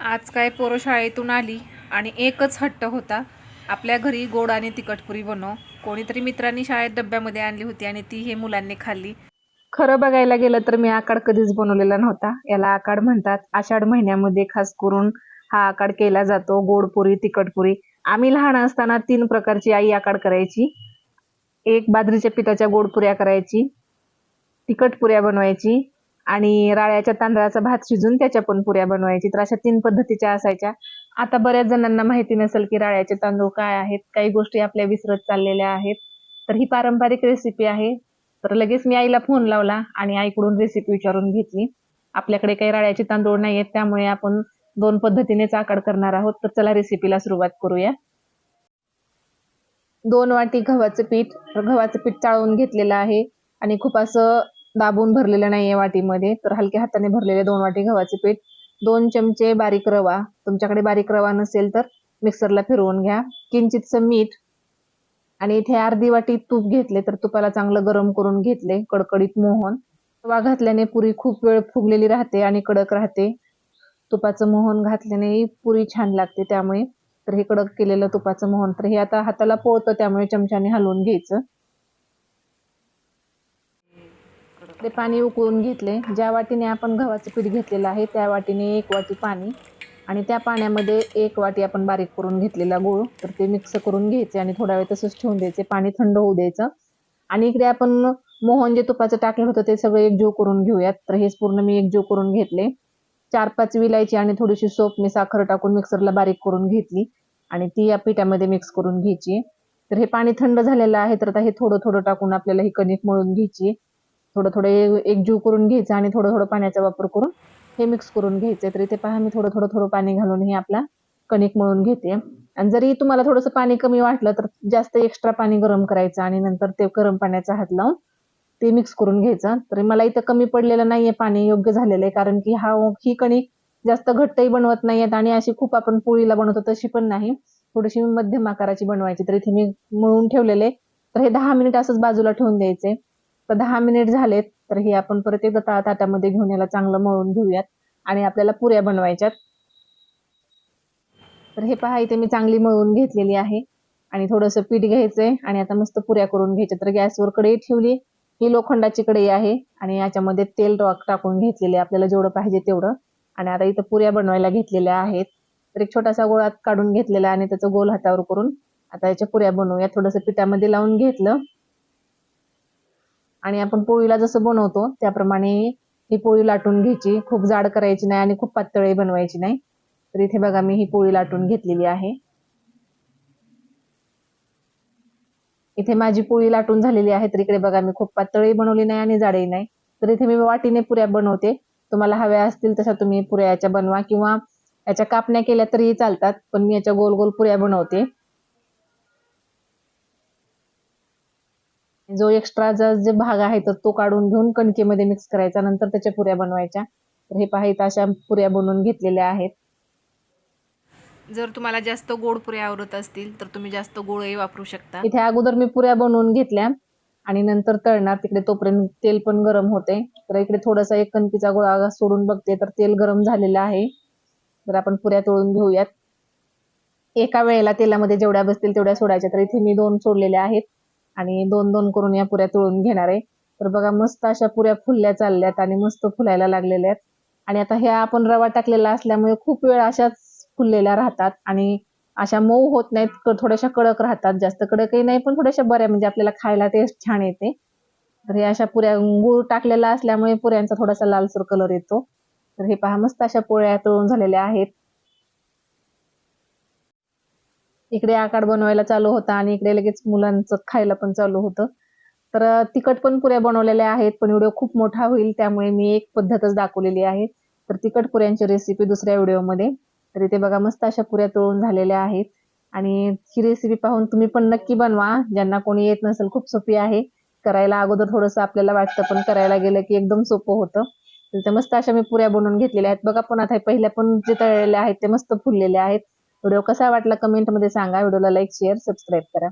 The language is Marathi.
आज काय पोरं शाळेतून आली आणि एकच हट्ट होता. आपल्या घरी गोड आणि तिखटपुरी बनव. कोणीतरी मित्रांनी शाळेत डब्यामध्ये आणली होती आणि ती हे मुलांनी खाल्ली. खरं बघायला गेलं तर मी आकाड कधीच बनवलेला नव्हता. याला आकाड म्हणतात. आषाढ महिन्यामध्ये खास करून हा आकाड केला जातो. गोडपुरी तिखटपुरी आम्ही लहान असताना तीन प्रकारची आई आकाड करायची. एक बाजरीच्या पिठाच्या गोडपुऱ्या करायची. तिखट पुऱ्या बनवायची. आणि राळ्याच्या तांदळाचा भात शिजून त्याच्या पण पुऱ्या बनवायची. तर अशा तीन पद्धतीच्या असायच्या. आता बऱ्याच जणांना माहिती नसेल की राळ्याचे तांदूळ काय आहेत काही गोष्टी आपल्या विसरत चाललेल्या आहेत. तर ही पारंपरिक रेसिपी आहे. तर लगेच मी आईला फोन लावला आणि आईकडून रेसिपी विचारून घेतली. आपल्याकडे काही राळ्याचे तांदूळ नाही आहेत त्यामुळे आपण दोन पद्धतीनेच आकाड करणार आहोत. तर चला रेसिपीला सुरुवात करूया. दोन वाटी गव्हाचं पीठ गव्हाचं पीठ चाळून घेतलेलं आहे. आणि खूप असं दाबून भरलेलं नाहीये वाटीमध्ये तर हलक्या हाताने भरलेले दोन वाटी गव्हाचे पीठ दोन चमचे बारीक रवा. तुमच्याकडे बारीक रवा नसेल तर मिक्सरला फिरवून घ्या. किंचितचं मीठ आणि इथे अर्धी वाटी तूप घेतले तर तुपाला चांगलं गरम करून घेतले कडकडीत मोहन. रवा घातल्याने पुरी खूप वेळ फुगलेली राहते आणि कडक राहते. तुपाचं मोहन घातल्याने पुरी छान लागते त्यामुळे. तर हे कडक केलेलं तुपाचं मोहन. तर हे आता हाताला पोळतं त्यामुळे चमच्याने हलवून घ्यायचं. ते पाणी उकळून घेतले. ज्या वाटीने आपण गव्हाचं पीठ घेतलेलं आहे त्या वाटीने एक वाटी पाणी आणि त्या पाण्यामध्ये एक वाटी आपण बारीक करून घेतलेला गूळ. तर ते मिक्स करून घ्यायचे आणि थोडा वेळ तसंच ठेवून द्यायचे. पाणी थंड होऊ द्यायचं. आणि इकडे आपण मोहन जे तुपाचं टाकलं होतं ते सगळं एकजीव करून घेऊयात. तर हेच पूर्ण मी एकजीव करून घेतले. चार पाच विलायची आणि थोडीशी सोप मी साखर टाकून मिक्सरला बारीक करून घेतली आणि ती या पिठामध्ये मिक्स करून घ्यायची. तर हे पाणी थंड झालेलं आहे तर आता हे थोडं थोडं टाकून आपल्याला ही कणिक मळून घ्यायची. थोडं थोडं एक- एकजीव करून घ्यायचं आणि थोडं थोडं पाण्याचा वापर करून हे मिक्स करून घ्यायचं. तर इथे पहा मी थोडं थोडं थोडं पाणी घालून हे आपला कणिक मळून घेते. आणि जरी तुम्हाला थोडंसं पाणी कमी वाटलं तर जास्त एक्स्ट्रा पाणी गरम करायचं आणि नंतर ते गरम पाण्याचा हात लावून ते मिक्स करून घ्यायचं. तर मला इथं कमी पडलेलं नाहीये पाणी योग्य झालेलं आहे कारण की हा ही कणिक जास्त घट्टही बनवत नाहीयेत आणि अशी खूप आपण पोळीला बनवतो तशी पण नाही. थोडीशी मध्यम आकाराची बनवायची. तर इथे मी मळून ठेवलेले. तर हे दहा मिनिट असंच बाजूला ठेवून द्यायचे. तर दहा मिनिट झालेत तर हे आपण परत एकदा ता- ताटामध्ये घेऊन याला चांगलं मळून घेऊयात. आणि आपल्याला पुऱ्या बनवायच्यात. तर हे पहा इथे मी चांगली मळून घेतलेली आहे. आणि थोडंसं पीठ घ्यायचंय आणि आता मस्त पुऱ्या करून घ्यायच्या. तर गॅसवर कढई ठेवली. ही लोखंडाची कढई आहे आणि याच्यामध्ये तेल टाकून घेतलेले आपल्याला जेवढं पाहिजे तेवढं. आणि आता इथं पुऱ्या बनवायला घेतलेल्या आहेत. तर एक छोटासा गोळा काढून घेतलेला आणि त्याचं गोल हातावर करून आता याच्या पुऱ्या बनवूया. थोडंसं पिठामध्ये लावून घेतलं. आणि आपण पोळीला जसं बनवतो त्याप्रमाणे ही पोळी लाटून घ्यायची. खूप जाड करायची नाही आणि खूप पातळही बनवायची नाही. तर इथे बघा मी ही पोळी लाटून घेतलेली आहे. इथे माझी पोळी लाटून झालेली आहे तर इकडे बघा मी खूप पातळी बनवली नाही आणि जाडही नाही. तर इथे मी वाटीने पुऱ्या बनवते. तुम्हाला हव्या असतील तशा तुम्ही पुऱ्या याच्या बनवा किंवा याच्या कापण्या केल्या तरीही चालतात पण मी याच्या गोल गोल पुऱ्या बनवते. जो एक्स्ट्राचा जे भाग आहे तर तो काढून घेऊन कणकेमध्ये मिक्स करायचा. नंतर त्याच्या पुऱ्या बनवायच्या. तर हे पहा इथं अशा पुऱ्या बनवून घेतलेल्या आहेत. जर तुम्हाला जास्त गोड पुऱ्या आवडत असतील तर तुम्ही जास्त गोळही वापरू शकता. इथे अगोदर मी पुऱ्या बनवून घेतल्या. आणि नंतर तळणार. तिकडे तोपर्यंत तेल पण गरम होते. तर इकडे थोडासा एक कणकीचा गोळा सोडून बघते. तर तेल गरम झालेलं आहे. तर आपण पुऱ्या तळून घेऊयात. एका वेळेला तेलामध्ये जेवढ्या बसतील तेवढ्या सोडायच्या. तर इथे मी दोन सोडलेल्या आहेत. आणि दोन दोन करून या पुऱ्या तळून घेणार आहे. तर बघा मस्त अशा पुऱ्या फुलल्या चालल्यात आणि मस्त फुलायला लागलेल्या आहेत. आणि आता ह्या आपण रवा टाकलेला असल्यामुळे खूप वेळ अशाच फुललेल्या राहतात आणि अशा मऊ होत नाहीत क- थोड्याशा कडक राहतात. जास्त कडकही नाही पण थोड्याशा बऱ्या म्हणजे आपल्याला खायला टेस्ट छान येते. तर हे अशा पुऱ्या गुळ टाकलेला असल्यामुळे पुऱ्यांचा थोडासा लालसर कलर येतो. तर हे पहा मस्त अशा पोळ्या तळून झालेल्या आहेत. इकडे आकार बनवायला चालू होता आणि इकडे लगेच मुलांचं खायला पण चालू होतं. तर तिखट पण पुऱ्या बनवलेल्या आहेत पण व्हिडिओ खूप मोठा होईल त्यामुळे मी एक पद्धतच दाखवलेली आहे. तर तिखट पुऱ्यांची रेसिपी दुसऱ्या व्हिडिओमध्ये तर इथे बघा मस्त अशा पुऱ्या तळून झालेल्या आहेत. आणि ही रेसिपी पाहून तुम्ही पण नक्की बनवा. ज्यांना कोणी येत नसेल खूप सोपी आहे. करायला अगोदर थोडंसं आपल्याला वाटतं पण करायला गेलं की एकदम सोपं होतं. तर मस्त अशा मी पुऱ्या बनवून घेतलेल्या आहेत. बघा पण आता हे पहिल्या पण जे तळलेल्या आहेत ते मस्त फुललेले आहेत. व्हिडिओ कसा वाटला कमेंटमध्ये सांगा. व्हिडिओला लाईक शेअर सबस्क्राईब करा.